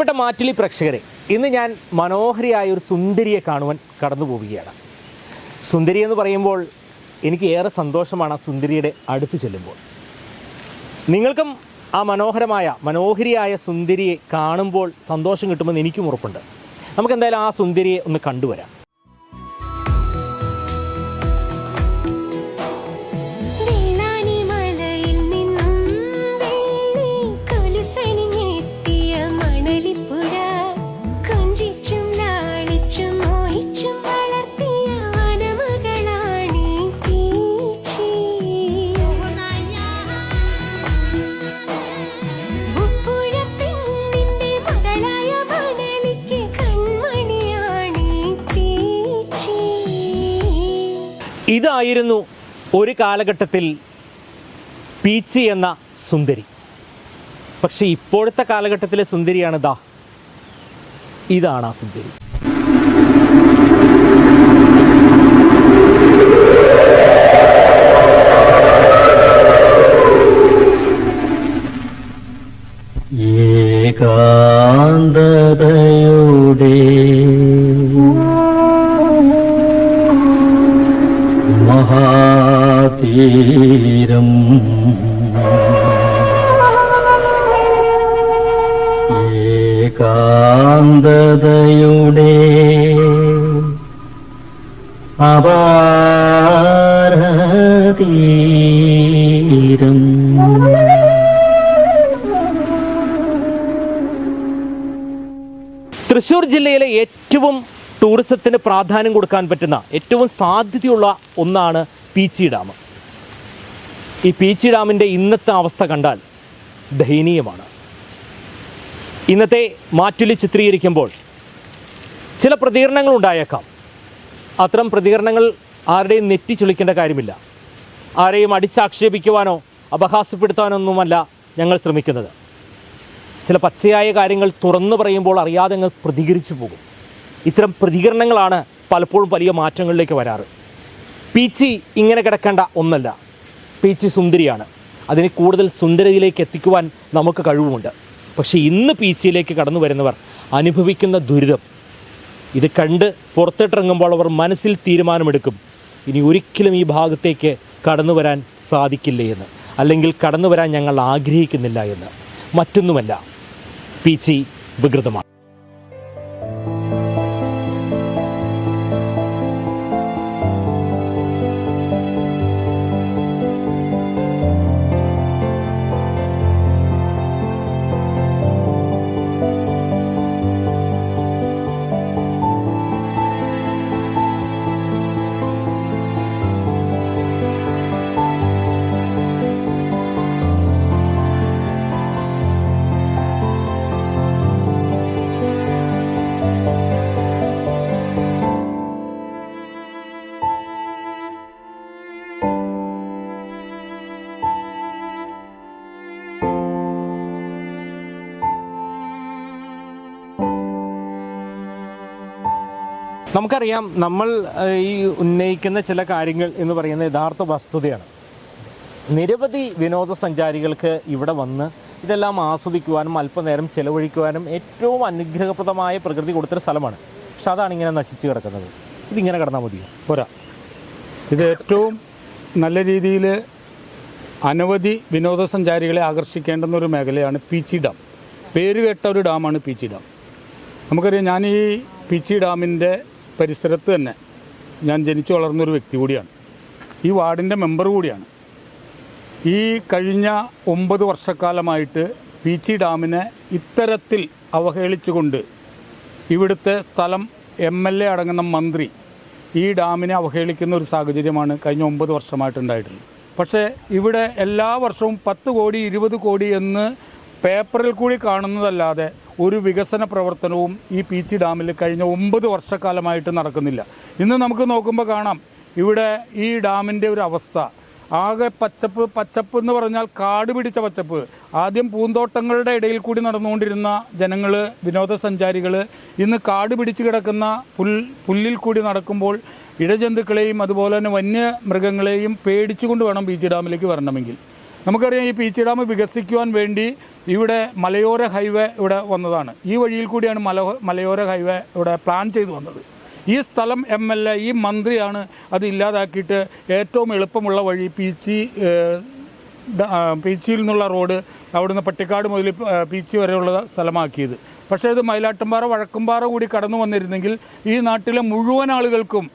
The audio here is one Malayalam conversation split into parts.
പ്രിയപ്പെട്ട മാറ്റുലി പ്രേക്ഷകരെ ഇന്ന് ഞാൻ മനോഹരിയായ ഒരു സുന്ദരിയെ കാണുവാൻ കടന്നു പോവുകയാണ് സുന്ദരി എന്ന് പറയുമ്പോൾ എനിക്ക് ഏറെ സന്തോഷമാണ് ആ സുന്ദരിയുടെ അടുത്ത് ചെല്ലുമ്പോൾ. നിങ്ങൾക്കും ആ മനോഹരമായ മനോഹരിയായ സുന്ദരിയെ കാണുമ്പോൾ സന്തോഷം കിട്ടുമെന്ന് എനിക്കും ഉറപ്പുണ്ട്. നമുക്ക് എന്തായാലും ആ സുന്ദരിയെ ഒന്ന് കണ്ടുവരാം. ഇതായിരുന്നു ഒരു കാലഘട്ടത്തിൽ പീച്ചി എന്ന സുന്ദരി. പക്ഷെ ഇപ്പോഴത്തെ കാലഘട്ടത്തിലെ സുന്ദരിയാണ് ദാ. ഇതാണ് ആ സുന്ദരി. ഏകാന്തതയുടെ പ്രാധാന്യം കൊടുക്കാൻ പറ്റുന്ന ഏറ്റവും സാധ്യതയുള്ള ഒന്നാണ് പീച്ചി ഡാം. ഈ പീച്ചി ഡാമിന്റെ ഇന്നത്തെ അവസ്ഥ കണ്ടാൽ ദയനീയമാണ്. ഇന്നത്തെ മാറ്റുലി ചിത്രീകരിക്കുമ്പോൾ ചില പ്രതികരണങ്ങൾ ഉണ്ടായേക്കാം. അത്തരം പ്രതികരണങ്ങൾ ആരുടെയും നെറ്റി ചുളിക്കേണ്ട കാര്യമില്ല. ആരെയും അടിച്ചാക്ഷേപിക്കുവാനോ അപഹാസ്യപ്പെടുത്താനോ ഒന്നുമല്ല ഞങ്ങൾ ശ്രമിക്കുന്നത്. ചില പച്ചയായ കാര്യങ്ങൾ തുറന്നു പറയുമ്പോൾ അറിയാതെ അങ്ങ് പ്രതികരിച്ചു പോകും. ഇത്തരം പ്രതികരണങ്ങളാണ് പലപ്പോഴും വലിയ മാറ്റങ്ങളിലേക്ക് വരാറ്. പീച്ചി ഇങ്ങനെ കിടക്കേണ്ട ഒന്നല്ല. പീച്ചി സുന്ദരിയാണ്. അതിനെ കൂടുതൽ സുന്ദരതയിലേക്ക് എത്തിക്കുവാൻ നമുക്ക് കഴിവുമുണ്ട്. പക്ഷേ ഇന്ന് പീച്ചിയിലേക്ക് കടന്നു വരുന്നവർ അനുഭവിക്കുന്ന ദുരിതം. ഇത് കണ്ട് പുറത്തിട്ടിറങ്ങുമ്പോൾ അവർ മനസ്സിൽ തീരുമാനമെടുക്കും. ഇനി ഒരിക്കലും ഈ ഭാഗത്തേക്ക് കടന്നു വരാൻ സാധിക്കില്ല എന്ന്. അല്ലെങ്കിൽ കടന്നു വരാൻ ഞങ്ങൾ ആഗ്രഹിക്കുന്നില്ല എന്ന്. മറ്റൊന്നുമല്ല. പീച്ചി വികൃതമാണ്. നമുക്കറിയാം നമ്മൾ ഈ ഉന്നയിക്കുന്ന ചില കാര്യങ്ങൾ എന്ന് പറയുന്ന യഥാർത്ഥ വസ്തുതയാണ്. നിരവധി വിനോദസഞ്ചാരികൾക്ക് ഇവിടെ വന്ന് ഇതെല്ലാം ആസ്വദിക്കുവാനും അല്പനേരം ചെലവഴിക്കുവാനും ഏറ്റവും അനുഗ്രഹപ്രദമായ പ്രകൃതി കൊടുത്തൊരു സ്ഥലമാണ്. പക്ഷെ അതാണ് ഇങ്ങനെ നശിച്ചു കിടക്കുന്നത്. ഇതിങ്ങനെ കിടന്നാൽ മതിയോ? പോരാ. ഇത് ഏറ്റവും നല്ല രീതിയിൽ അനവധി വിനോദസഞ്ചാരികളെ ആകർഷിക്കേണ്ടുന്ന ഒരു മേഖലയാണ് പീച്ചി ഡാം. പേര് കേട്ട ഒരു ഡാമാണ് പീച്ചി ഡാം. നമുക്കറിയാം ഞാൻ ഈ പീച്ചി ഡാമിന്റെ പരിസരത്ത് തന്നെ ഞാൻ ജനിച്ചു വളർന്നൊരു വ്യക്തി കൂടിയാണ്. ഈ വാർഡിന്റെ മെമ്പർ കൂടിയാണ്. ഈ കഴിഞ്ഞ ഒമ്പത് വർഷക്കാലമായിട്ട് പീച്ചി ഡാമിനെ ഇത്തരത്തിൽ അവഹേളിച്ചുകൊണ്ട് ഇവിടുത്തെ സ്ഥലം എം എൽ എ അടങ്ങുന്ന മന്ത്രി ഈ ഡാമിനെ അവഹേളിക്കുന്ന ഒരു സാഹചര്യമാണ് കഴിഞ്ഞ ഒമ്പത് വർഷമായിട്ടുണ്ടായിട്ടുള്ളത് പക്ഷേ ഇവിടെ എല്ലാ വർഷവും പത്ത് കോടി ഇരുപത് കോടി എന്ന് പേപ്പറിൽ കൂടി കാണുന്നതല്ലാതെ ഒരു വികസന പ്രവർത്തനവും ഈ പീച്ചി ഡാമിൽ കഴിഞ്ഞ ഒമ്പത് വർഷക്കാലമായിട്ട് നടക്കുന്നില്ല. ഇന്ന് നമുക്ക് നോക്കുമ്പോൾ കാണാം ഇവിടെ ഈ ഡാമിന്റെ ഒരു അവസ്ഥ. ആകെ പച്ചപ്പ് പച്ചപ്പ് എന്ന് പറഞ്ഞാൽ കാട് പിടിച്ച പച്ചപ്പ്. ആദ്യം പൂന്തോട്ടങ്ങളുടെ ഇടയിൽ കൂടി നടന്നുകൊണ്ടിരുന്ന ജനങ്ങൾ വിനോദസഞ്ചാരികൾ ഇന്ന് കാട് പിടിച്ച് കിടക്കുന്ന പുൽ പുല്ലിൽ കൂടി നടക്കുമ്പോൾ ഇഴജന്തുക്കളെയും അതുപോലെ തന്നെ വന്യമൃഗങ്ങളെയും പേടിച്ചുകൊണ്ട് വേണം ബീച്ച് ഡാമിലേക്ക് വരണമെങ്കിൽ. നമുക്കറിയാം ഈ പീച്ചി ഡാം വികസിക്കുവാൻ വേണ്ടി ഇവിടെ മലയോര ഹൈവേ ഇവിടെ വന്നതാണ്. ഈ വഴിയിൽ കൂടിയാണ് മല മലയോര ഹൈവേ ഇവിടെ പ്ലാൻ ചെയ്തു വന്നത്. ഈ സ്ഥലം എം എൽ എ ഈ മന്ത്രിയാണ് അത് ഇല്ലാതാക്കിയിട്ട് ഏറ്റവും എളുപ്പമുള്ള വഴി പീച്ചി പീച്ചിയിൽ നിന്നുള്ള റോഡ് അവിടുന്ന് പട്ടിക്കാട് മുതൽ പീച്ചി വരെയുള്ള സ്ഥലമാക്കിയത്. പക്ഷേ ഇത് മയിലാട്ടുംപാറ വഴക്കുംപാറ കൂടി കടന്നു വന്നിരുന്നെങ്കിൽ ഈ നാട്ടിലെ മുഴുവൻ ആളുകൾക്കും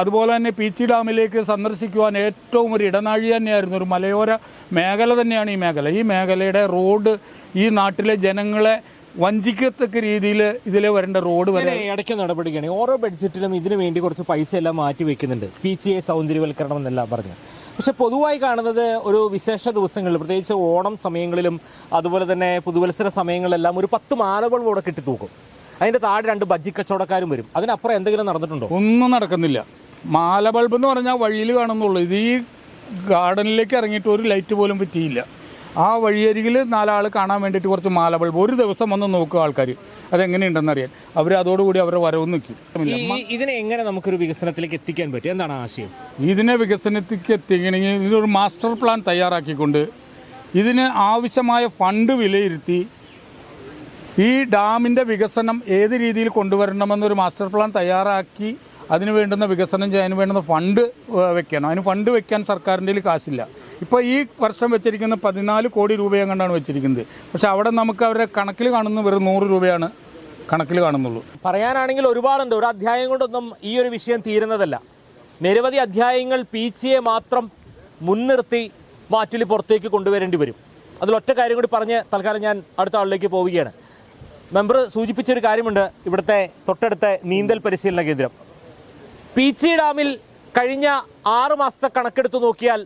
അതുപോലെ തന്നെ പീച്ചി ഡാമിലേക്ക് സന്ദർശിക്കുവാൻ ഏറ്റവും ഒരു ഇടനാഴി തന്നെയായിരുന്നു ഒരു മലയോര മേഖല തന്നെയാണ് ഈ മേഖല. ഈ മേഖലയുടെ റോഡ് ഈ നാട്ടിലെ ജനങ്ങളെ വഞ്ചിക്കത്തക്ക രീതിയിൽ ഇതിലെ വരേണ്ട റോഡ് വരെ ഇടയ്ക്ക് നടപടിയാണ്. ഓരോ ബഡ്ജറ്റിലും ഇതിനു വേണ്ടി കുറച്ച് പൈസ എല്ലാം മാറ്റി വെക്കുന്നുണ്ട്. പി സി എ സൗന്ദര്യവൽക്കരണം എന്നെല്ലാം പറഞ്ഞു പക്ഷെ പൊതുവായി കാണുന്നത് ഒരു വിശേഷ ദിവസങ്ങളിൽ പ്രത്യേകിച്ച് ഓണം സമയങ്ങളിലും അതുപോലെ തന്നെ പുതുവത്സര സമയങ്ങളിലെല്ലാം ഒരു പത്ത് മാലകൾ കൂടെ കിട്ടി തൂക്കും അതിന്റെ താഴെ രണ്ട് ബജ്ജി കച്ചവടക്കാരും വരും. അതിനപ്പുറം എന്തെങ്കിലും നടന്നിട്ടുണ്ടോ? ഒന്നും നടക്കുന്നില്ല. മാല ബൾബ് എന്ന് പറഞ്ഞാൽ വഴിയിൽ കാണുന്നുള്ളൂ. ഇത് ഈ ഗാർഡനിലേക്ക് ഇറങ്ങിയിട്ട് ഒരു ലൈറ്റ് പോലും പറ്റിയില്ല. ആ വഴിയരികിൽ നാലാൾ കാണാൻ വേണ്ടിയിട്ട് കുറച്ച് മാല ബൾബ് ഒരു ദിവസം വന്ന് നോക്കുക ആൾക്കാർ അതെങ്ങനെയുണ്ടെന്ന് അറിയാൻ. അവർ അതോടുകൂടി അവരെ വരവ് നിൽക്കും ഇതിനെ എങ്ങനെ നമുക്കൊരു വികസനത്തിലേക്ക് എത്തിക്കാൻ പറ്റും? എന്താണ് ആശയം? ഇതിനെ വികസനത്തിലേക്ക് എത്തിക്കണമെങ്കിൽ ഇതൊരു മാസ്റ്റർ പ്ലാൻ തയ്യാറാക്കിക്കൊണ്ട് ഇതിന് ആവശ്യമായ ഫണ്ട് വിലയിരുത്തി ഈ ഡാമിന്റെ വികസനം ഏത് രീതിയിൽ കൊണ്ടുവരണമെന്നൊരു മാസ്റ്റർ പ്ലാൻ തയ്യാറാക്കി അതിന് വേണ്ടുന്ന വികസനം ചെയ്യാൻ വേണ്ടുന്ന ഫണ്ട് വെക്കണം. അതിന് ഫണ്ട് വെക്കാൻ സർക്കാരിന്റെ കാശില്ല. ഇപ്പോൾ ഈ വർഷം വെച്ചിരിക്കുന്ന പതിനാല് കോടി രൂപയും കണ്ടാണ് വെച്ചിരിക്കുന്നത്. പക്ഷേ അവിടെ നമുക്ക് അവരുടെ കണക്കിൽ കാണുന്ന വെറും നൂറ് രൂപയാണ് കണക്കിൽ കാണുന്നുള്ളൂ. പറയാനാണെങ്കിൽ ഒരുപാടുണ്ട്. ഒരു അധ്യായം കൊണ്ടൊന്നും ഈ ഒരു വിഷയം തീരുന്നതല്ല. നിരവധി അധ്യായങ്ങൾ പി ചിയെ മാത്രം മുൻനിർത്തി മാറ്റിൽ പുറത്തേക്ക് കൊണ്ടുവരേണ്ടി വരും. അതിലൊറ്റ കാര്യം കൂടി പറഞ്ഞ് തൽക്കാലം ഞാൻ അടുത്ത ആളിലേക്ക് പോവുകയാണ്. മെമ്പർ സൂചിപ്പിച്ചൊരു കാര്യമുണ്ട്. ഇവിടുത്തെ തൊട്ടടുത്ത നീന്തൽ പരിശീലന കേന്ദ്രം. പീച്ചി ഡാമിൽ കഴിഞ്ഞ ആറ് മാസത്തെ കണക്കെടുത്ത് നോക്കിയാൽ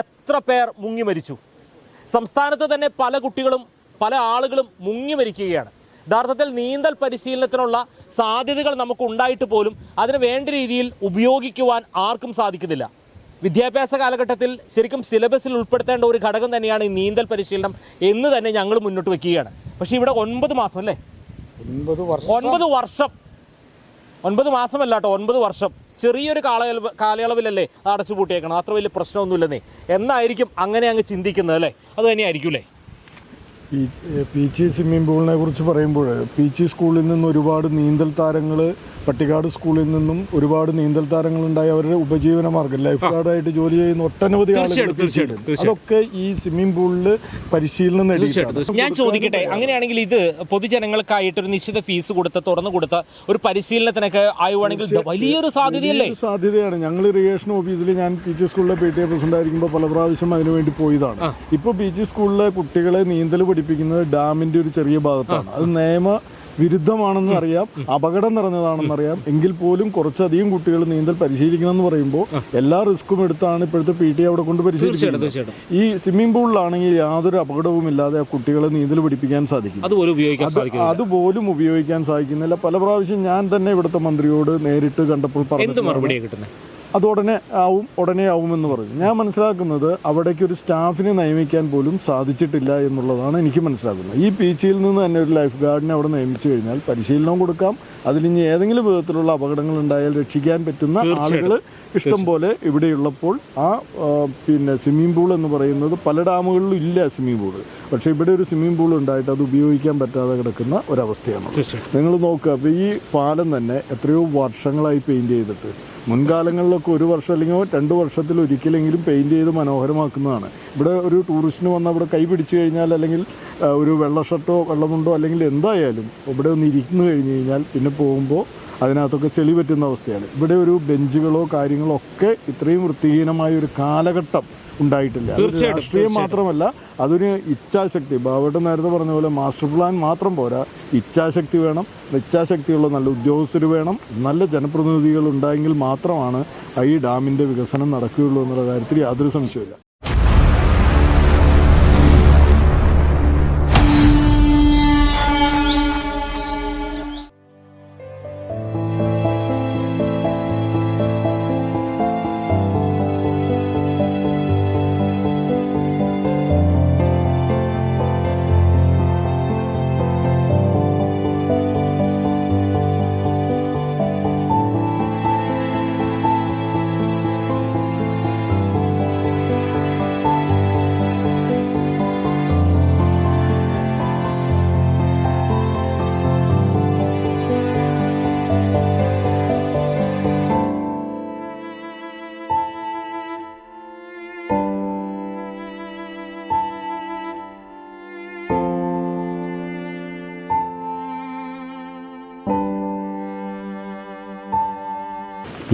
എത്ര പേർ മുങ്ങി മരിച്ചു? സംസ്ഥാനത്ത് തന്നെ പല കുട്ടികളും പല ആളുകളും മുങ്ങി മരിക്കുകയാണ്. യഥാർത്ഥത്തിൽ നീന്തൽ പരിശീലനത്തിനുള്ള സാധ്യതകൾ നമുക്ക് ഉണ്ടായിട്ട് പോലും അതിന് വേണ്ട രീതിയിൽ ഉപയോഗിക്കുവാൻ ആർക്കും സാധിക്കുന്നില്ല. വിദ്യാഭ്യാസ കാലഘട്ടത്തിൽ ശരിക്കും സിലബസിൽ ഉൾപ്പെടുത്തേണ്ട ഒരു ഘടകം തന്നെയാണ് ഈ നീന്തൽ പരിശീലനം എന്ന് തന്നെ ഞങ്ങൾ മുന്നോട്ട് വെക്കുകയാണ്. പക്ഷേ ഇവിടെ ഒൻപത് മാസം അല്ലേ? ഒൻപത് വർഷം ഒൻപത് മാസമല്ല കേട്ടോ ഒൻപത് വർഷം. ചെറിയൊരു കാലയളവ് കാലയളവിലല്ലേ അത് അടച്ചു പൂട്ടിയേക്കണം അത്ര വലിയ പ്രശ്നമൊന്നുമില്ലെന്നേ. എന്നായിരിക്കും അങ്ങനെ അങ്ങ് ചിന്തിക്കുന്നത് അല്ലേ? അത് തന്നെയായിരിക്കും അല്ലേ ഈ പീച്ചി സ്വിമ്മിംഗ് പൂളിനെ കുറിച്ച് പറയുമ്പോൾ പീച്ചി സ്കൂളിൽ നിന്ന് ഒരുപാട് നീന്തൽ താരങ്ങൾ പട്ടിക്കാട് സ്കൂളിൽ നിന്നും ഒരുപാട് നീന്തൽ താരങ്ങളുണ്ടായി അവരുടെ ഉപജീവന മാർഗം ലൈഫ് ഗാർഡായിട്ട് ജോലി ചെയ്യുന്ന ഒട്ടനവധി ആളുകൾ അതൊക്കെ ഈ സ്വിമ്മിംഗ് പൂളിൽ പരിശീലനം ഞാൻ ചോദിക്കട്ടെ അങ്ങനെയാണെങ്കിൽ ഇത് പൊതുജനങ്ങൾക്കായിട്ട് ഒരു നിശ്ചിത ഫീസ് കൊടുത്ത് തുറന്നു കൊടുത്ത ഒരു പരിശീലനത്തിനൊക്കെ ആയുവാണെങ്കിൽ വലിയൊരു സാധ്യതയല്ലേ? സാധ്യതയാണ്. ഞങ്ങൾ ഇറിഗേഷൻ ഓഫീസിൽ ഞാൻ പി ജി സ്കൂളിലെ പി ടി എ പ്രസിഡന്റ് ആയിരിക്കുമ്പോൾ പല പ്രാവശ്യം അതിനുവേണ്ടി പോയതാണ്. ഇപ്പോൾ പി ജി സ്കൂളിലെ കുട്ടികളെ നീന്തൽ പഠിപ്പിക്കുന്നത് ഡാമിന്റെ ഒരു ചെറിയ ഭാഗത്താണ്. അത് നിയമ വിരുദ്ധമാണെന്ന് അറിയാം അപകടം നിറഞ്ഞതാണെന്ന് അറിയാം. എങ്കിൽ പോലും കുറച്ചധികം കുട്ടികൾ നീന്തൽ പരിശീലിക്കണം എന്ന് പറയുമ്പോൾ എല്ലാ റിസ്ക്കും എടുത്താണ് ഇപ്പോഴത്തെ പി ടി അവിടെ കൊണ്ട് പരിശീലിക്കുന്നത് ഈ സ്വിമ്മിംഗ് പൂളിലാണെങ്കിൽ യാതൊരു അപകടവും ഇല്ലാതെ ആ കുട്ടികളെ നീന്തൽ പഠിപ്പിക്കാൻ സാധിക്കും. അതുപോലെ ഉപയോഗിക്കാൻ സാധിക്കുന്നില്ല. പല പ്രാവശ്യം ഞാൻ തന്നെ ഇവിടുത്തെ മന്ത്രിയോട് നേരിട്ട് കണ്ടപ്പോൾ പറഞ്ഞു മറുപടി കിട്ടുന്നത് അത് ഉടനെ ആവും ഉടനെ ആവുമെന്ന് പറഞ്ഞു. ഞാൻ മനസ്സിലാക്കുന്നത് അവിടേക്ക് ഒരു സ്റ്റാഫിനെ നിയമിക്കാൻ പോലും സാധിച്ചിട്ടില്ല എന്നുള്ളതാണ് എനിക്ക് മനസ്സിലാക്കുന്നത് ഈ പീച്ചിയിൽ നിന്ന് തന്നെ ഒരു ലൈഫ് ഗാർഡിനെ അവിടെ നിയമിച്ചു കഴിഞ്ഞാൽ പരിശീലനം കൊടുക്കാം. അതിലിനി ഏതെങ്കിലും വിധത്തിലുള്ള അപകടങ്ങൾ ഉണ്ടായാൽ രക്ഷിക്കാൻ പറ്റുന്ന ആളുകൾ ഇഷ്ടം പോലെ ഇവിടെയുള്ളപ്പോൾ ആ പിന്നെ സ്വിമ്മിംഗ് പൂൾ എന്ന് പറയുന്നത് പല ഡാമുകളിലും ഇല്ല സ്വിമ്മിംഗ് പൂൾ. പക്ഷേ ഇവിടെ ഒരു സ്വിമ്മിംഗ് പൂൾ ഉണ്ടായിട്ട് അത് ഉപയോഗിക്കാൻ പറ്റാതെ കിടക്കുന്ന ഒരവസ്ഥയാണ് നിങ്ങൾ നോക്കുക അപ്പോൾ ഈ പാലം തന്നെ എത്രയോ വർഷങ്ങളായി പെയിന്റ് ചെയ്തിട്ട് മുൻകാലങ്ങളിലൊക്കെ ഒരു വർഷം അല്ലെങ്കിൽ രണ്ട് വർഷത്തിൽ ഒരിക്കലെങ്കിലും പെയിന്റ് ചെയ്ത് മനോഹരമാക്കുന്നതാണ്. ഇവിടെ ഒരു ടൂറിസ്റ്റിന് വന്ന് ഇവിടെ കൈ പിടിച്ചു കഴിഞ്ഞാൽ അല്ലെങ്കിൽ ഒരു വെള്ള ഷർട്ടോ വെള്ളമുണ്ടോ അല്ലെങ്കിൽ എന്തായാലും ഇവിടെ ഒന്ന് ഇരിക്കുന്നു കഴിഞ്ഞ് കഴിഞ്ഞാൽ പിന്നെ പോകുമ്പോൾ അതിനകത്തൊക്കെ ചെളി പറ്റുന്ന അവസ്ഥയാണ്. ഇവിടെ ഒരു ബെഞ്ചുകളോ കാര്യങ്ങളോ ഒക്കെ ഇത്രയും വൃത്തിഹീനമായ ഒരു കാലഘട്ടം ഉണ്ടായിട്ടില്ല. രാഷ്ട്രീയം മാത്രമല്ല അതൊരു ഇച്ഛാശക്തി. ബാബട്ട് നേരത്തെ പറഞ്ഞ പോലെ മാസ്റ്റർ പ്ലാൻ മാത്രം പോരാ. ഇച്ഛാശക്തി വേണം ഇച്ഛാശക്തിയുള്ള നല്ല ഉദ്യോഗസ്ഥർ വേണം നല്ല ജനപ്രതിനിധികൾ ഉണ്ടായെങ്കിൽ മാത്രമാണ് ഈ ഡാമിന്റെ വികസനം നടക്കുകയുള്ളൂ എന്നുള്ള കാര്യത്തിൽ യാതൊരു സംശയമില്ല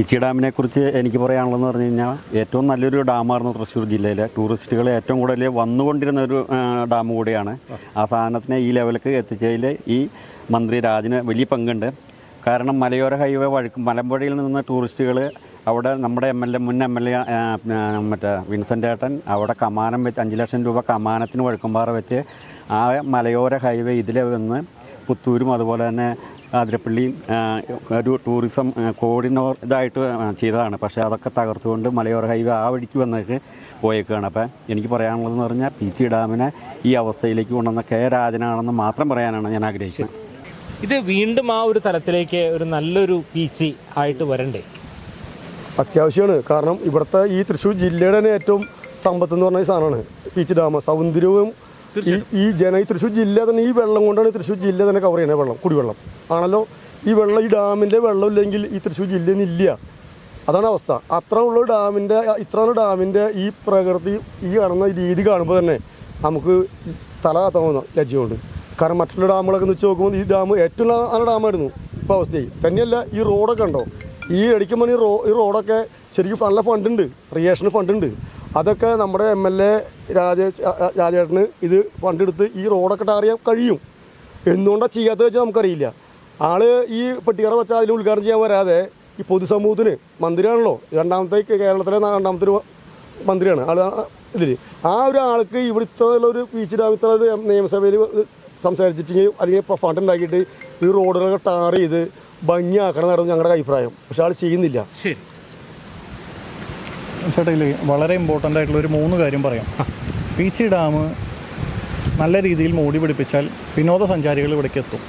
പിച്ചി ഡാമിനെ കുറിച്ച് എനിക്ക് പറയാനുള്ളതെന്ന് പറഞ്ഞു കഴിഞ്ഞാൽ ഏറ്റവും നല്ലൊരു ഡാമായിരുന്നു തൃശ്ശൂർ ജില്ലയിലെ. ടൂറിസ്റ്റുകൾ ഏറ്റവും കൂടുതൽ വന്നുകൊണ്ടിരുന്ന ഒരു ഡാം കൂടിയാണ്. ആ സാധനത്തിനെ ഈ ലെവലിലേക്ക് എത്തിച്ചതിൽ ഈ മന്ത്രി രാജിന് വലിയ പങ്കുണ്ട്. കാരണം മലയോര ഹൈവേ വഴക്ക് മലമ്പുഴയിൽ നിന്ന് ടൂറിസ്റ്റുകൾ അവിടെ നമ്മുടെ എം എൽ എ മുൻ എം എൽ എ മറ്റേ വിൻസെന്റ് ഏട്ടൻ അവിടെ കമാനം വെച്ച് അഞ്ച് ലക്ഷം രൂപ കമാനത്തിന് വഴുക്കുംപാറ വെച്ച് ആ മലയോര ഹൈവേ ഇതിലെ വന്ന് പുത്തൂരും അതുപോലെ തന്നെ ആതിരപ്പള്ളിയും ഒരു ടൂറിസം കോർഡിനോ ഇതായിട്ട് ചെയ്തതാണ്. പക്ഷേ അതൊക്കെ തകർത്തുകൊണ്ട് മലയോര ഹൈവേ ആ വഴിക്ക് വന്നേക്ക് പോയേക്കാണ്. അപ്പം എനിക്ക് പറയാനുള്ളതെന്ന് പറഞ്ഞാൽ പി സി ഡാമിനെ ഈ അവസ്ഥയിലേക്ക് കൊണ്ടുവന്ന കെ രാജനാണെന്ന് മാത്രം പറയാനാണ് ഞാൻ ആഗ്രഹിച്ചത് ഇത് വീണ്ടും ആ ഒരു തലത്തിലേക്ക് ഒരു നല്ലൊരു പീച്ചി ആയിട്ട് വരണ്ടേ? അത്യാവശ്യമാണ്. കാരണം ഇവിടുത്തെ ഈ തൃശ്ശൂർ ജില്ലയുടെ തന്നെ ഏറ്റവും സമ്പത്ത് എന്ന് പറഞ്ഞ സാധനമാണ്. പീച്ച് ഡാം സൗന്ദര്യവും ഈ ജന ഈ തൃശ്ശൂർ ജില്ല തന്നെ ഈ വെള്ളം കൊണ്ടാണ് തൃശ്ശൂർ ജില്ല തന്നെ കവർ ചെയ്യുന്നത് വെള്ളം കുടിവെള്ളം. ആണല്ലോ? ഈ വെള്ളം ഈ ഡാമിന്റെ വെള്ളം ഇല്ലെങ്കിൽ ഈ തൃശ്ശൂർ ജില്ലയിൽ ഇല്ല. അതാണ് അവസ്ഥ. അത്ര ഉള്ള ഡാമിന്റെ ഇത്രയാണ് ഡാമിന്റെ ഈ പ്രകൃതി ഈ കാണുന്ന രീതി കാണുമ്പോൾ തന്നെ നമുക്ക് തല കത്താവുന്ന ലജ്ജയുണ്ട് കാരണം മറ്റുള്ള ഡാമുകളൊക്കെ വെച്ച് നോക്കുമ്പോൾ ഈ ഡാം ഏറ്റവും നല്ല ഡാമായിരുന്നു ഇപ്പോൾ അവസ്ഥയായി. തന്നെയല്ല ഈ റോഡൊക്കെ ഉണ്ടോ ഈ അടിക്കുമ്പോൾ ഈ റോ ഈ റോഡൊക്കെ ശരിക്കും നല്ല ഫണ്ടുണ്ട് റിയേഷന് ഫണ്ടുണ്ട് അതൊക്കെ നമ്മുടെ എം എൽ എ രാജേ രാജേട്ടന് ഇത് ഫണ്ടെടുത്ത് ഈ റോഡൊക്കെ ടാർ ചെയ്യാൻ കഴിയും. എന്തുകൊണ്ടാണ് ചെയ്യാത്തത് വെച്ചാൽ നമുക്കറിയില്ല. ആൾ ഈ പെട്ടിക്കട വെച്ചാൽ അതിൽ ഉദ്ഘാടനം ചെയ്യാൻ വരാതെ ഈ പൊതുസമൂഹത്തിന് മന്ത്രിയാണല്ലോ. രണ്ടാമത്തെ കേരളത്തിലെ രണ്ടാമത്തെ ഒരു മന്ത്രിയാണ്. ആൾ ഇതിൽ ആ ഒരു ആൾക്ക് ഇവിടെ ഇത്രയുള്ളൊരു ബീച്ച് ഡാം ഇത്ര നിയമസഭയിൽ സംസാരിച്ചിട്ട് അല്ലെങ്കിൽ ഫണ്ട് ഉണ്ടാക്കിയിട്ട് ഈ റോഡുകളൊക്കെ ടാർ ചെയ്ത് ഭംഗിയാക്കണം എന്നായിരുന്നു ഞങ്ങളുടെ അഭിപ്രായം. പക്ഷെ ആൾ ചെയ്യുന്നില്ല. ശരി ചേട്ടാ ഇല്ലേ വളരെ ഇമ്പോർട്ടന്റ് ആയിട്ടുള്ള ഒരു മൂന്ന് കാര്യം പറയാം. പീച്ചി ഡാം നല്ല രീതിയിൽ മൂടി പിടിപ്പിച്ചാൽ വിനോദസഞ്ചാരികൾ ഇവിടേക്ക് എത്തും.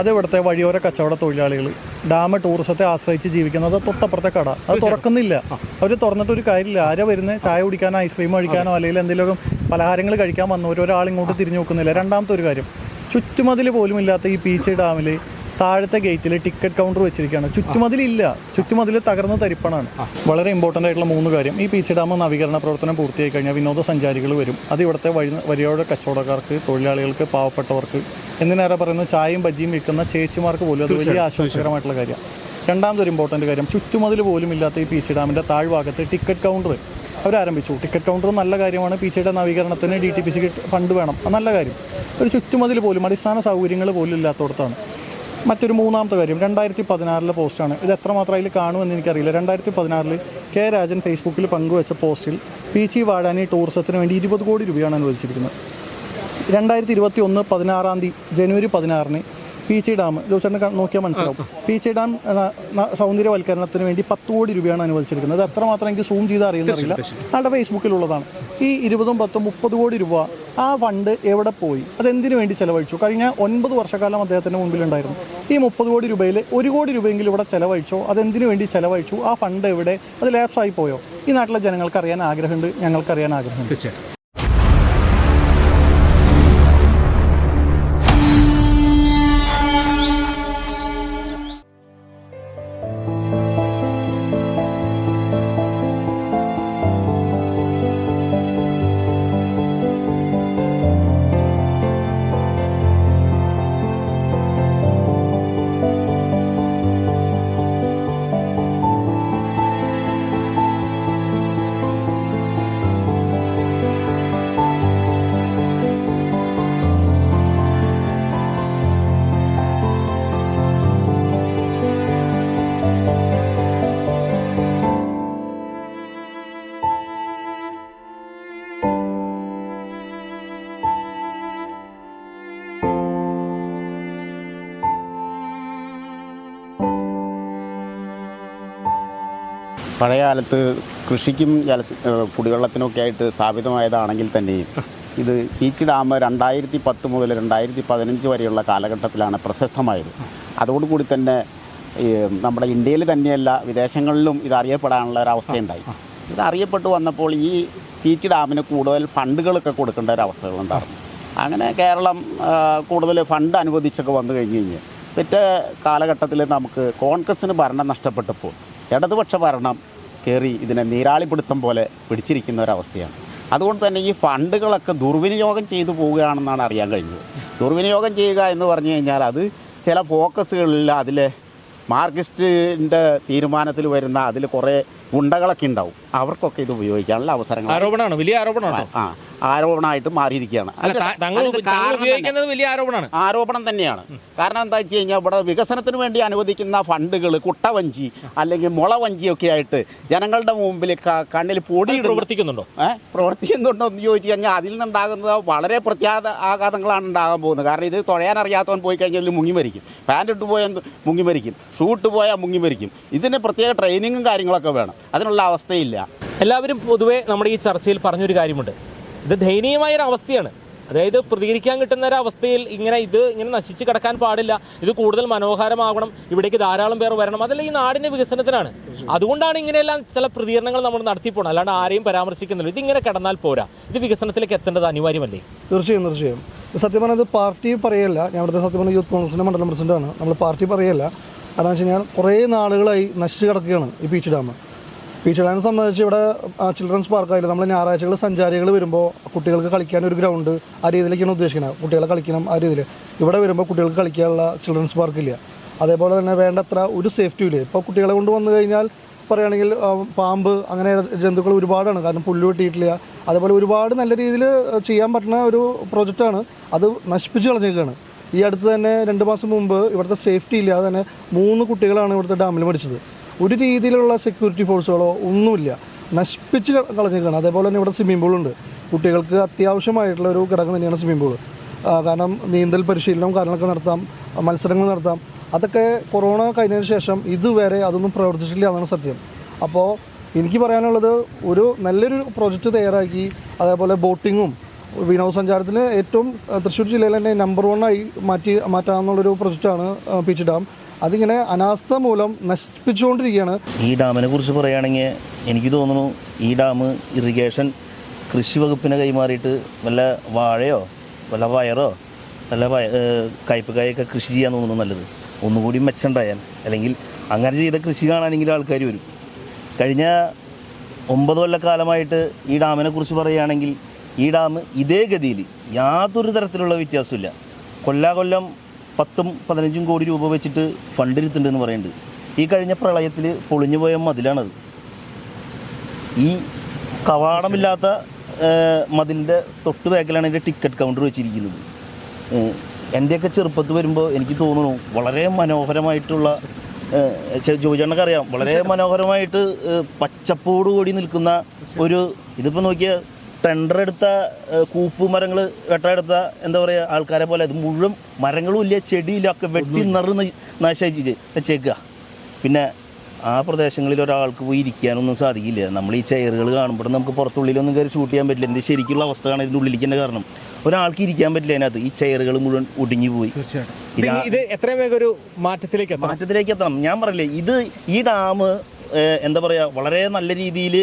അത് ഇവിടുത്തെ വഴിയോര കച്ചവട തൊഴിലാളികൾ ഡാം ടൂറിസത്തെ ആശ്രയിച്ച് ജീവിക്കുന്നത് തൊട്ടപ്പുറത്തെ കട. അത് തുറക്കുന്നില്ല. അവർ തുറന്നിട്ട് ഒരു കാര്യമില്ല. ആരെ വരുന്നത് ചായ കുടിക്കാനോ ഐസ്ക്രീം കഴിക്കാനോ അല്ലെങ്കിൽ എന്തെങ്കിലും പലഹാരങ്ങൾ കഴിക്കാൻ വന്നവർ ഒരാൾ ഇങ്ങോട്ട് തിരിഞ്ഞു നോക്കുന്നില്ല. രണ്ടാമത്തെ ഒരു കാര്യം ചുറ്റുമതിൽ പോലും ഇല്ലാത്ത ഈ പീച്ച് ഡാമിൽ താഴത്തെ ഗേറ്റിൽ ടിക്കറ്റ് കൗണ്ടർ വെച്ചിരിക്കുകയാണ്. ചുറ്റുമതിലില്ല. ചുറ്റുമതിൽ തകർന്ന തരിപ്പണാണ്. വളരെ ഇമ്പോർട്ടന്റ് ആയിട്ടുള്ള മൂന്ന് കാര്യം. ഈ പീച്ച് ഡാം നവീകരണ പ്രവർത്തനം പൂർത്തിയായി കഴിഞ്ഞാൽ വിനോദസഞ്ചാരികൾ വരും. അത് ഇവിടുത്തെ വഴി വരിയോടെ കച്ചവടക്കാർക്ക് തൊഴിലാളികൾക്ക് പാവപ്പെട്ടവർക്ക് എന്തിനേറെ പറയുന്നത് ചായയും ബജ്ജിയും വിൽക്കുന്ന ചേച്ചിമാർക്ക് പോലും അത് വലിയ ആശ്വാസകരമായിട്ടുള്ള കാര്യമാണ് രണ്ടാമതൊരു ഇമ്പോർട്ടന്റ് കാര്യം. ചുറ്റുമതിൽ പോലും ഇല്ലാത്ത ഈ പീച്ച് ഡാമിന്റെ താഴ്ഭാഗത്ത് ടിക്കറ്റ് കൗണ്ടർ. അവരാരംഭിച്ചു. ടിക്കറ്റ് കൗണ്ടർ നല്ല കാര്യമാണ്. പി സിയുടെ നവീകരണത്തിന് ഡി ടി പി സിക്ക് ഫണ്ട് വേണം. അത് നല്ല കാര്യം. ഒരു ചുറ്റുമതിൽ പോലും അടിസ്ഥാന സൗകര്യങ്ങൾ പോലും ഇല്ലാത്തടത്താണ്. മറ്റൊരു മൂന്നാമത്തെ കാര്യം രണ്ടായിരത്തി പതിനാറിലെ പോസ്റ്റാണ്. ഇത് എത്രമാത്രം അതിൽ കാണുമെന്ന് എനിക്കറിയില്ല. രണ്ടായിരത്തി പതിനാറിൽ കെ രാജൻ ഫേസ്ബുക്കിൽ പങ്കുവെച്ച പോസ്റ്റിൽ പി ചി വാടാനി ടൂറിസത്തിന് വേണ്ടി ഇരുപത് കോടി രൂപയാണ് അനുവദിച്ചിരിക്കുന്നത്. രണ്ടായിരത്തി ഇരുപത്തി ഒന്ന് പതിനാറാം തീയതി ജനുവരി പതിനാറിന് പീച്ചി ഡാം ജോസേട്ടൻ നോക്കിയാൽ മനസ്സിലാവും. പീച്ചി ഡാം സൗന്ദര്യവൽക്കരണത്തിന് വേണ്ടി പത്ത് കോടി രൂപയാണ് അനുവദിച്ചിരിക്കുന്നത്. അത് എത്രമാത്രം എനിക്ക് സൂം ചെയ്ത് അറിയുന്നില്ല ആളുടെ ഫേസ്ബുക്കിലുള്ളതാണ്. ഈ ഇരുപതും പത്തും മുപ്പത് കോടി രൂപ ആ ഫണ്ട് എവിടെ പോയി? അതെന്തിനു വേണ്ടി ചെലവഴിച്ചു? കഴിഞ്ഞ ഒൻപത് വർഷക്കാലം അദ്ദേഹത്തിന് മുമ്പിലുണ്ടായിരുന്നു ഈ മുപ്പത് കോടി രൂപയിൽ ഒരു കോടി രൂപയെങ്കിലും ഇവിടെ ചെലവഴിച്ചോ? അതെന്തിനു വേണ്ടി ചെലവഴിച്ചു? ആ ഫണ്ട് എവിടെ? അത് ലാപ്സായി പോയോ? ഈ നാട്ടിലെ ജനങ്ങൾക്ക് അറിയാൻ ആഗ്രഹമുണ്ട് ഞങ്ങൾക്കറിയാൻ ആഗ്രഹമുണ്ട്. പഴയ കാലത്ത് കൃഷിക്കും ജല കുടിവെള്ളത്തിനൊക്കെ ആയിട്ട് സ്ഥാപിതമായതാണെങ്കിൽ തന്നെയും ഇത് പീച്ച് ഡാം രണ്ടായിരത്തി പത്ത് മുതൽ രണ്ടായിരത്തി പതിനഞ്ച് വരെയുള്ള കാലഘട്ടത്തിലാണ് പ്രശസ്തമായത്. അതോടുകൂടി തന്നെ നമ്മുടെ ഇന്ത്യയിൽ തന്നെയല്ല വിദേശങ്ങളിലും ഇത് അറിയപ്പെടാനുള്ള ഒരു അവസ്ഥയുണ്ടായി. ഇത് അറിയപ്പെട്ടു വന്നപ്പോൾ ഈ പീച്ച് ഡാമിന് കൂടുതൽ ഫണ്ടുകളൊക്കെ കൊടുക്കേണ്ട ഒരു അവസ്ഥകളുണ്ടായിരുന്നു. അങ്ങനെ കേരളം കൂടുതൽ ഫണ്ട് അനുവദിച്ചൊക്കെ വന്നു കഴിഞ്ഞ് കഴിഞ്ഞ് പിറ്റേ കാലഘട്ടത്തിൽ നമുക്ക് കോൺഗ്രസ്സിന് ഭരണം നഷ്ടപ്പെട്ടപ്പോൾ ഇടതുപക്ഷ ഭരണം കയറി ഇതിനെ നീരാളിപ്പിടുത്തം പോലെ പിടിച്ചിരിക്കുന്ന ഒരവസ്ഥയാണ്. അതുകൊണ്ട് തന്നെ ഈ ഫണ്ടുകളൊക്കെ ദുർവിനിയോഗം ചെയ്തു പോവുകയാണെന്നാണ് അറിയാൻ കഴിഞ്ഞത്. ദുർവിനിയോഗം ചെയ്യുക എന്ന് പറഞ്ഞു കഴിഞ്ഞാൽ അത് ചില ഫോക്കസുകളിൽ അതിലെ മാർക്സിസ്റ്റിന്റെ തീരുമാനത്തിൽ വരുന്ന അതിൽ കുറേ ഗുണ്ടകളൊക്കെ ഉണ്ടാവും. അവർക്കൊക്കെ ഇത് ഉപയോഗിക്കാനുള്ള അവസരങ്ങൾ ആരോപണമാണ്? വലിയ ആരോപണമാണ്? ആ. ആരോപണമായിട്ട് മാറിയിരിക്കുകയാണ്. ഉപയോഗിക്കുന്നത് വലിയ ആരോപണമാണ്. ആരോപണം തന്നെയാണ്. കാരണം എന്താ വെച്ച് കഴിഞ്ഞാൽ ഇവിടെ വികസനത്തിന് വേണ്ടി അനുവദിക്കുന്ന ഫണ്ടുകൾ കുട്ടവഞ്ചി അല്ലെങ്കിൽ മുളവഞ്ചിയൊക്കെ ആയിട്ട് ജനങ്ങളുടെ മുമ്പിൽ കണ്ണിൽ പൊടി പ്രവർത്തിക്കുന്നുണ്ടോ? പ്രവർത്തിക്കുന്നുണ്ടോ എന്ന് ചോദിച്ചു കഴിഞ്ഞാൽ അതിൽ നിന്നുണ്ടാകുന്നത് വളരെ പ്രത്യാഘാത ആഘാതങ്ങളാണ് ഉണ്ടാകാൻ പോകുന്നത്. കാരണം ഇത് തുഴയാനറിയാത്തവൻ പോയി കഴിഞ്ഞാൽ മുങ്ങി മരിക്കും. പാന്റ് ഇട്ട് പോയാൽ മുങ്ങി മരിക്കും. ഷൂട്ട് പോയാൽ മുങ്ങി മരിക്കും. ഇതിന് പ്രത്യേക ട്രെയിനിങ്ങും കാര്യങ്ങളൊക്കെ വേണം. അതിനുള്ള അവസ്ഥയില്ല. എല്ലാവരും പൊതുവേ നമ്മുടെ ഈ ചർച്ചയിൽ പറഞ്ഞൊരു കാര്യമുണ്ട്. ഇത് ദയനീയമായ ഒരു അവസ്ഥയാണ് അതായത് പ്രതികരിക്കാൻ കിട്ടുന്ന ഒരു അവസ്ഥയിൽ ഇങ്ങനെ ഇത് ഇങ്ങനെ നശിച്ച് കിടക്കാൻ പാടില്ല. ഇത് കൂടുതൽ മനോഹരമാകണം ഇവിടേക്ക് ധാരാളം പേർ വരണം. അതല്ല ഈ നാടിന്റെ വികസനത്തിനാണ്. അതുകൊണ്ടാണ് ഇങ്ങനെയെല്ലാം ചില പ്രതികരണങ്ങൾ നമ്മൾ നടത്തിപ്പോണം അല്ലാണ്ട് ആരെയും പരാമർശിക്കുന്നില്ല. ഇതിങ്ങനെ കിടന്നാൽ പോരാ. ഇത് വികസനത്തിലേക്ക് എത്തേണ്ടത് അനിവാര്യമല്ലേ? തീർച്ചയായും തീർച്ചയായും. സത്യം പറഞ്ഞത് പാർട്ടി പറയല്ല. ഞാൻ ഇവിടുത്തെ സത്യം പറഞ്ഞ യൂത്ത് കോൺഗ്രസിന്റെ മണ്ഡലം പ്രസിഡന്റാണ്. നമ്മൾ പാർട്ടി പറയല്ല. കാരണം വെച്ച് കഴിഞ്ഞാൽ കുറേ നാളുകളായി നശിച്ച് കിടക്കുകയാണ് ഈ പീച്ച് ഡാം. ഡാമിനെ സംബന്ധിച്ച് ഇവിടെ ചിൽഡ്രൻസ് പാർക്കായാലും നമ്മൾ ഞായറാഴ്ചകൾ സഞ്ചാരികൾ വരുമ്പോൾ കുട്ടികൾക്ക് കളിക്കാൻ ഒരു ഗ്രൗണ്ട് ആ രീതിയിലേക്കാണ് ഉദ്ദേശിക്കുന്നത്. കുട്ടികളെ കളിക്കണം ആ രീതിയിൽ ഇവിടെ വരുമ്പോൾ കുട്ടികൾക്ക് കളിക്കാനുള്ള ചിൽഡ്രൻസ് പാർക്കില്ല അതേപോലെ തന്നെ വേണ്ടത്ര ഒരു സേഫ്റ്റിയും ഇല്ല. ഇപ്പോൾ കുട്ടികളെ കൊണ്ട് വന്നു കഴിഞ്ഞാൽ പറയുകയാണെങ്കിൽ പാമ്പ് അങ്ങനെ ജന്തുക്കൾ ഒരുപാടാണ്. കാരണം പുല്ല് വെട്ടിയിട്ടില്ല. അതേപോലെ ഒരുപാട് നല്ല രീതിയിൽ ചെയ്യാൻ പറ്റുന്ന ഒരു പ്രോജക്റ്റാണ് അത് നശിപ്പിച്ച് കളഞ്ഞേക്കാണ്. ഈ അടുത്ത് തന്നെ രണ്ട് മാസം മുമ്പ് ഇവിടുത്തെ സേഫ്റ്റി ഇല്ലാതെ തന്നെ മൂന്ന് കുട്ടികളാണ് ഇവിടുത്തെ ഡാമിൽ മരിച്ചത്. ഒരു രീതിയിലുള്ള സെക്യൂരിറ്റി ഫോഴ്സുകളോ ഒന്നുമില്ല. നശിപ്പിച്ച് കളഞ്ഞിരിക്കുകയാണ്. അതേപോലെ തന്നെ ഇവിടെ സ്വിമ്മിംഗ് പൂളുണ്ട് കുട്ടികൾക്ക് അത്യാവശ്യമായിട്ടുള്ള ഒരു ഘടകം തന്നെയാണ് സ്വിമ്മിംഗ് പൂൾ കാരണം നീന്തൽ പരിശീലനവും കാര്യങ്ങളൊക്കെ നടത്താം മത്സരങ്ങൾ നടത്താം. അതൊക്കെ കൊറോണ കഴിഞ്ഞതിന് ശേഷം ഇതുവരെ അതൊന്നും പ്രവർത്തിച്ചിട്ടില്ല എന്നാണ് സത്യം. അപ്പോൾ എനിക്ക് പറയാനുള്ളത് ഒരു നല്ലൊരു പ്രോജക്റ്റ് തയ്യാറാക്കി അതേപോലെ ബോട്ടിങ്ങും വിനോദസഞ്ചാരത്തിന് ഏറ്റവും തൃശ്ശൂർ ജില്ലയിൽ തന്നെ നമ്പർ വണ്ണായി മാറ്റി മാറ്റാമെന്നുള്ളൊരു പ്രൊജക്റ്റാണ് പീച്ച് ഡാം അതിങ്ങനെ അനാസ്ഥ മൂലം നശിപ്പിച്ചുകൊണ്ടിരിക്കുകയാണ്. ഈ ഡാമിനെ കുറിച്ച് പറയുകയാണെങ്കിൽ എനിക്ക് തോന്നുന്നു ഈ ഡാം ഇറിഗേഷൻ കൃഷി വകുപ്പിനെ കൈമാറിയിട്ട് വല്ല വാഴയോ വല്ല വയറോ വല്ല വയ കയ്പക്കായൊക്കെ കൃഷി ചെയ്യാൻ തോന്നുന്നു നല്ലത്. ഒന്നുകൂടി മെച്ചണ്ടായാൽ അല്ലെങ്കിൽ അങ്ങനെ ചെയ്ത കൃഷി കാണാനെങ്കിലും ആൾക്കാർ വരും. കഴിഞ്ഞ ഒമ്പത് കൊല്ലക്കാലമായിട്ട് ഈ ഡാമിനെ കുറിച്ച് പറയുകയാണെങ്കിൽ ഈ ഡാം ഇതേ ഗതിയിൽ യാതൊരു തരത്തിലുള്ള വ്യത്യാസമില്ല കൊല്ലാകൊല്ലം പത്തും പതിനഞ്ചും കോടി രൂപ വെച്ചിട്ട് ഫണ്ട് എന്ന് പറയുന്നുണ്ട്. ഈ കഴിഞ്ഞ പ്രളയത്തിൽ പൊളിഞ്ഞു പോയ മതിലാണത്. ഈ കവാടമില്ലാത്ത മതിലിന്റെ തൊട്ട് ബാക്കിലാണ് എന്റെ ടിക്കറ്റ് കൗണ്ടർ വെച്ചിരിക്കുന്നത്. എന്റെയൊക്കെ ചെറുപ്പത്ത് വരുമ്പോൾ എനിക്ക് തോന്നുന്നു വളരെ മനോഹരമായിട്ടുള്ള ജോജണ്ണൊക്കെ അറിയാം. വളരെ മനോഹരമായിട്ട് പച്ചപ്പോടുകൂടി കൂടി നിൽക്കുന്ന ഒരു ഇതിപ്പോൾ നോക്കിയ ടെൻഡർ എടുത്ത കൂപ്പ് മരങ്ങൾ വെട്ടമെടുത്ത എന്താ പറയുക ആൾക്കാരെ പോലെ. അത് മുഴുവൻ മരങ്ങളും ഇല്ല ചെടിയില്ല ഒക്കെ വെട്ടി നിറ നശിച്ച് വെച്ചേക്കുക പിന്നെ ആ പ്രദേശങ്ങളിൽ ഒരാൾക്ക് പോയി ഇരിക്കാനൊന്നും സാധിക്കില്ല. നമ്മൾ ഈ ചെയറുകൾ കാണുമ്പോൾ നമുക്ക് പുറത്തുള്ളിലൊന്നും കയറി ഷൂട്ട് ചെയ്യാൻ പറ്റില്ല. എന്റെ ശരിക്കുള്ള അവസ്ഥയാണ് ഇതിന്റെ ഉള്ളിലിരിക്കേണ്ട കാരണം. ഒരാൾക്ക് ഇരിക്കാൻ പറ്റില്ല അതിനകത്ത്. ഈ ചെയറുകൾ മുഴുവൻ ഒടുങ്ങി പോയി. ഇത് ഈ- ഇത് എത്രയും വേഗം ഒരു മാറ്റത്തിലേക്ക് മാറ്റത്തിലേക്ക് എത്തണം. ഞാൻ പറയില്ലേ ഇത് ഈ ഡാം എന്താ പറയുക വളരെ നല്ല രീതിയിൽ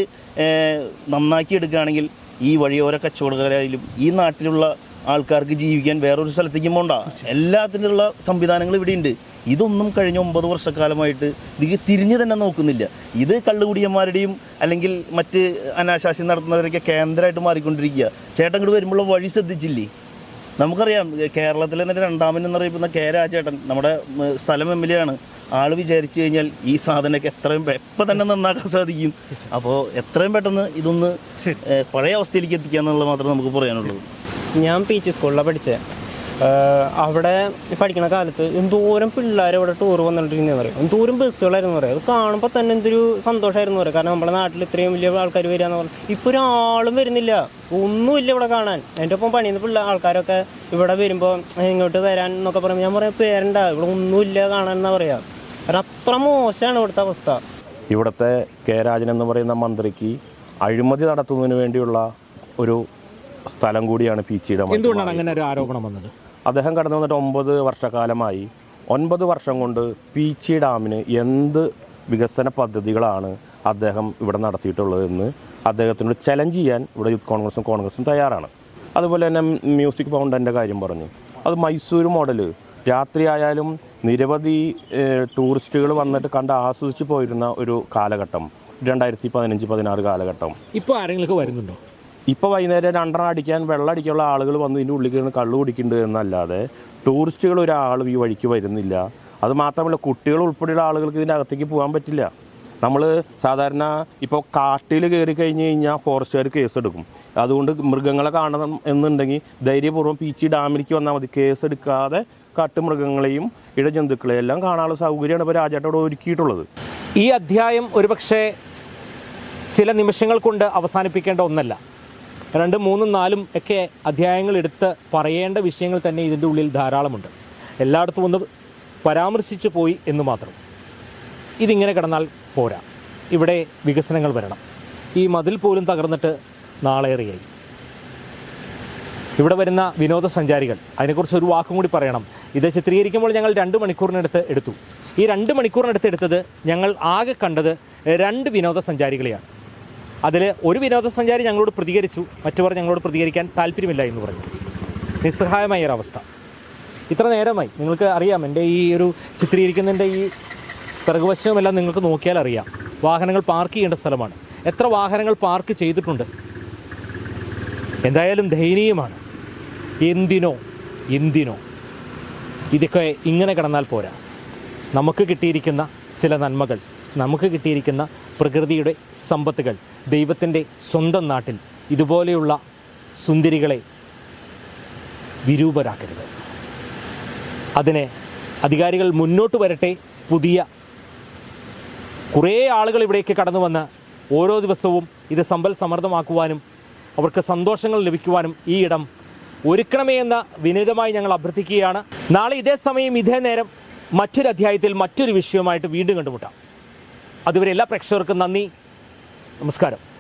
നന്നാക്കി എടുക്കുകയാണെങ്കിൽ ഈ വഴിയോര കച്ചവടക്കാരായാലും ഈ നാട്ടിലുള്ള ആൾക്കാർക്ക് ജീവിക്കാൻ വേറൊരു സ്ഥലത്തേക്കും പോണ്ട. എല്ലാത്തിനുള്ള സംവിധാനങ്ങൾ ഇവിടെ ഉണ്ട് ഇതൊന്നും കഴിഞ്ഞ ഒമ്പത് വർഷക്കാലമായിട്ട് ഇത് തിരിഞ്ഞു തന്നെ നോക്കുന്നില്ല. ഇത് കള്ളുകുടിയന്മാരുടെയും അല്ലെങ്കിൽ മറ്റ് അനാശാസ്യം നടത്തുന്നവരൊക്കെ കേന്ദ്രമായിട്ട് മാറിക്കൊണ്ടിരിക്കുക. ചേട്ടൻ ഇങ്ങോട്ട് വരുമ്പോൾ വഴി ശ്രദ്ധിച്ചില്ലേ? നമുക്കറിയാം കേരളത്തിലെ തന്നെ രണ്ടാമൻ എന്നറിയപ്പെടുന്ന കെ രാജേട്ടൻ നമ്മുടെ സ്ഥലം എം എൽ എ ആണ്. ആൾ വിചാരിച്ചു കഴിഞ്ഞാൽ ഈ സാധനമൊക്കെ എത്രയും എപ്പോൾ എപ്പം തന്നെ നന്നാക്കാൻ സാധിക്കും. അപ്പോൾ എത്രയും പെട്ടെന്ന് ഇതൊന്ന് പഴയ അവസ്ഥയിലേക്ക് എത്തിക്കുക എന്നുള്ളത് മാത്രമേ നമുക്ക് പറയാനുള്ളൂ. ഞാൻ പി ജി സ്കൂളിലാണ് പഠിച്ചത് അവിടെ പഠിക്കുന്ന കാലത്ത് എന്തോരം പിള്ളേർ ഇവിടെ ടൂർ വന്നിട്ടുണ്ടെന്ന് പറയും എന്തോരം ബസ്സുകളായിരുന്നു പറയും അത് കാണുമ്പോൾ തന്നെ എന്തൊരു സന്തോഷമായിരുന്നു പറയും കാരണം നമ്മുടെ നാട്ടിൽ ഇത്രയും വലിയ ആൾക്കാർ വരിക എന്ന് പറഞ്ഞു. ഇപ്പോൾ ഒരാളും വരുന്നില്ല. ഒന്നുമില്ല ഇവിടെ കാണാൻ. എന്റെ ഒപ്പം പണിയുന്ന പിള്ള ആൾക്കാരൊക്കെ ഇവിടെ വരുമ്പോൾ ഇങ്ങോട്ട് വരാൻ എന്നൊക്കെ പറയുമ്പോൾ ഞാൻ പറയാം പേരണ്ട ഇവിടെ ഒന്നുമില്ല കാണാൻ എന്നാ പറയാ. അത്ര മോശമാണ് ഇവിടുത്തെ അവസ്ഥ. ഇവിടുത്തെ കെ രാജൻ എന്ന് പറയുന്ന മന്ത്രിക്ക് അഴിമതി നടത്തുന്നതിന് വേണ്ടിയുള്ള ഒരു സ്ഥലം കൂടിയാണ് പി എന്തുകൊണ്ടാണ് അങ്ങനെ ഒരു ആരോപണം വന്നത്? അദ്ദേഹം കടന്നു വന്നിട്ട് ഒമ്പത് വർഷക്കാലമായി ഒൻപത് വർഷം കൊണ്ട് പീച്ചി ഡാമിന് എന്ത് വികസന പദ്ധതികളാണ് അദ്ദേഹം ഇവിടെ നടത്തിയിട്ടുള്ളതെന്ന് അദ്ദേഹത്തിനോട് ചലഞ്ച് ചെയ്യാൻ ഇവിടെ യൂത്ത് കോൺഗ്രസും കോൺഗ്രസും തയ്യാറാണ്. അതുപോലെ തന്നെ മ്യൂസിക് ഫൗണ്ടന്റെ കാര്യം പറഞ്ഞു. അത് മൈസൂർ മോഡൽ രാത്രിയായാലും നിരവധി ടൂറിസ്റ്റുകൾ വന്നിട്ട് കണ്ട് ആസ്വദിച്ച് പോയിരുന്ന ഒരു കാലഘട്ടം. രണ്ടായിരത്തി പതിനഞ്ച് പതിനാറ് കാലഘട്ടം. ഇപ്പോൾ ആരെങ്കിലും വരുന്നുണ്ടോ? ഇപ്പോൾ വൈകുന്നേരം രണ്ടെണ്ണം അടിക്കാൻ വെള്ളം അടിക്കാനുള്ള ആളുകൾ വന്ന് ഇതിന്റെ ഉള്ളിൽ കയറി കള്ളു കുടിക്കുന്നുണ്ട് എന്നല്ലാതെ ടൂറിസ്റ്റുകൾ ഒരാളും ഈ വഴിക്ക് വരുന്നില്ല. അത് മാത്രമല്ല കുട്ടികൾ ഉൾപ്പെടെയുള്ള ആളുകൾക്ക് ഇതിന്റെ അകത്തേക്ക് പോകാൻ പറ്റില്ല. നമ്മൾ സാധാരണ ഇപ്പോൾ കാട്ടിൽ കയറി കഴിഞ്ഞ് കഴിഞ്ഞാൽ ഫോറസ്റ്റുകാർ കേസെടുക്കും. അതുകൊണ്ട് മൃഗങ്ങളെ കാണണം എന്നുണ്ടെങ്കിൽ ധൈര്യപൂർവം പീച്ചി ഡാമിലേക്ക് വന്നാൽ മതി. കേസെടുക്കാതെ കാട്ടുമൃഗങ്ങളെയും ഇഴജന്തുക്കളെയും എല്ലാം കാണാനുള്ള സൗകര്യമാണ് ഇപ്പോൾ രാജാട്ടോട് ഒരുക്കിയിട്ടുള്ളത്. ഈ അധ്യായം ഒരുപക്ഷെ ചില നിമിഷങ്ങൾ കൊണ്ട് അവസാനിപ്പിക്കേണ്ട ഒന്നല്ല. രണ്ടും മൂന്നും നാലും ഒക്കെ അധ്യായങ്ങൾ എടുത്ത് പറയേണ്ട വിഷയങ്ങൾ തന്നെ ഇതിന്റെ ഉള്ളിൽ ധാരാളമുണ്ട്. എല്ലായിടത്തും ഒന്ന് പരാമർശിച്ച് പോയി എന്ന് മാത്രം. ഇതിങ്ങനെ കിടന്നാൽ പോരാ. ഇവിടെ വികസനങ്ങൾ വരണം. ഈ മതിൽ പോലും തകർന്നിട്ട് നാളേറെയായി. ഇവിടെ വരുന്ന വിനോദസഞ്ചാരികൾ അതിനെക്കുറിച്ച് ഒരു വാക്കും കൂടി പറയണം. ഇത് ചിത്രീകരിക്കുമ്പോൾ ഞങ്ങൾ രണ്ട് മണിക്കൂറിനടുത്ത് എടുത്തു. ഈ രണ്ട് മണിക്കൂറിനടുത്ത് എടുത്തത് ഞങ്ങൾ ആകെ കണ്ടത് രണ്ട് വിനോദസഞ്ചാരികളെയാണ്. അതിൽ ഒരു വിനോദസഞ്ചാരി ഞങ്ങളോട് പ്രതികരിച്ചു മറ്റവർ ഞങ്ങളോട് പ്രതികരിക്കാൻ താല്പര്യമില്ല എന്ന് പറഞ്ഞു. നിസ്സഹായമായ ഒരവസ്ഥ ഇത്ര നേരമായി. നിങ്ങൾക്ക് അറിയാം എന്റെ ഈ ഒരു ചിത്രീകരിക്കുന്നതിന്റെ ഈ പിറകുവശവുമെല്ലാം നിങ്ങൾക്ക് നോക്കിയാൽ അറിയാം. വാഹനങ്ങൾ പാർക്ക് ചെയ്യേണ്ട സ്ഥലമാണ്. എത്ര വാഹനങ്ങൾ പാർക്ക് ചെയ്തിട്ടുണ്ട്. എന്തായാലും ദയനീയമാണ്. എന്തിനോ എന്തിനോ. ഇതൊക്കെ ഇങ്ങനെ കിടന്നാൽ പോരാ. നമുക്ക് കിട്ടിയിരിക്കുന്ന ചില നന്മകൾ നമുക്ക് കിട്ടിയിരിക്കുന്ന പ്രകൃതിയുടെ സമ്പത്തുകൾ ദൈവത്തിന്റെ സ്വന്തം നാട്ടിൽ ഇതുപോലെയുള്ള സുന്ദരികളെ വിരൂപരാക്കരുത്. അതിനെ അധികാരികൾ മുന്നോട്ട് വരട്ടെ. പുതിയ കുറേ ആളുകൾ ഇവിടേക്ക് കടന്നു വന്ന് ഓരോ ദിവസവും ഇത് സമ്പൽ സമൃദ്ധമാക്കുവാനും അവർക്ക് സന്തോഷങ്ങൾ ലഭിക്കുവാനും ഈ ഇടം ഒരുക്കണമേ എന്ന് വിനീതമായി ഞങ്ങൾ അഭ്യർത്ഥിക്കുകയാണ്. നാളെ ഇതേ സമയം ഇതേ നേരം മറ്റൊരു അധ്യായത്തിൽ മറ്റൊരു വിഷയവുമായിട്ട് വീണ്ടും കണ്ടുമുട്ടാം. അതുവരെ എല്ലാ പ്രേക്ഷകർക്കും നന്ദി. നമസ്കാരം.